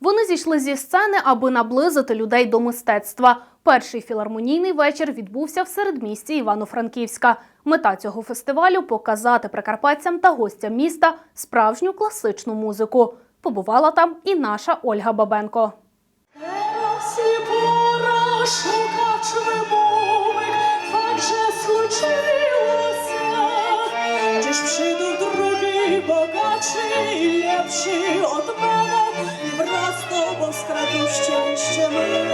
Вони зійшли зі сцени, аби наблизити людей до мистецтва. Перший філармонійний вечір відбувся в середмісті Івано-Франківська. Мета цього фестивалю показати прикарпатцям та гостям міста справжню класичну музику. Побувала там і наша Ольга Бабенко. Teraz i pora szukać wymówek, fakt, że radością jeszcze.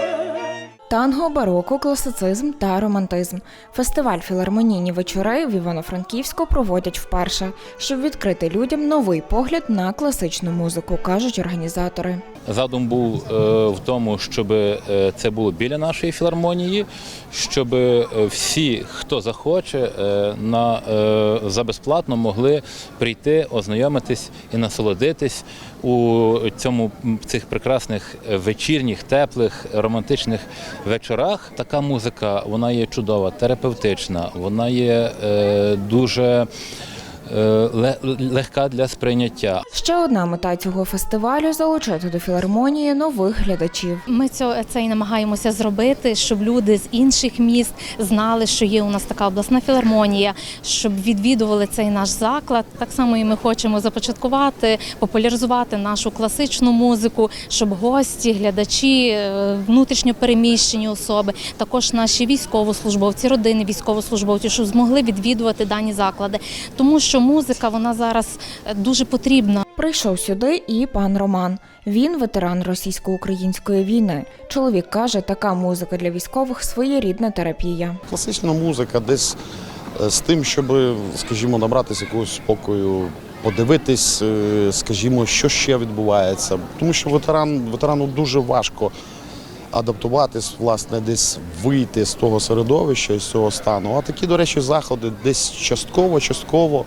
Танго, бароко, класицизм та романтизм. Фестиваль філармонійні вечори в Івано-Франківську проводять вперше, щоб відкрити людям новий погляд на класичну музику, кажуть організатори. Задум був е, в тому, щоб е, це було біля нашої філармонії, щоб е, всі, хто захоче, на, за безплатно могли прийти, ознайомитись і насолодитись у цьому цих прекрасних вечірніх, теплих, романтичних вечорах. Така музика вона є чудова, терапевтична, вона є е, дуже легка для сприйняття. Ще одна мета цього фестивалю залучити до філармонії нових глядачів. Ми цього це і намагаємося зробити, щоб люди з інших міст знали, що є у нас така обласна філармонія, щоб відвідували цей наш заклад. Так само і ми хочемо започаткувати, популяризувати нашу класичну музику, щоб гості, глядачі, е, внутрішньо переміщені особи, також наші військовослужбовці, родини військовослужбовців, щоб змогли відвідувати дані заклади, тому що музика вона зараз е, дуже потрібна. Прийшов сюди і пан Роман. Він ветеран російсько-української війни. Чоловік каже, така музика для військових своєрідна терапія. Класична музика десь е, з тим, щоб, скажімо, набратися якогось спокою, подивитись, е, скажімо, що ще відбувається. Тому що ветеран, ветерану дуже важко адаптуватись, власне, десь вийти з того середовища, з цього стану. А такі, до речі, заходи десь частково, частково,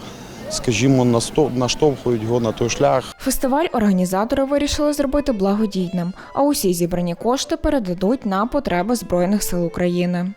скажімо, наштовхують його на той шлях, Фестиваль організатори вирішили зробити благодійним, а усі зібрані кошти передадуть на потреби Збройних сил України.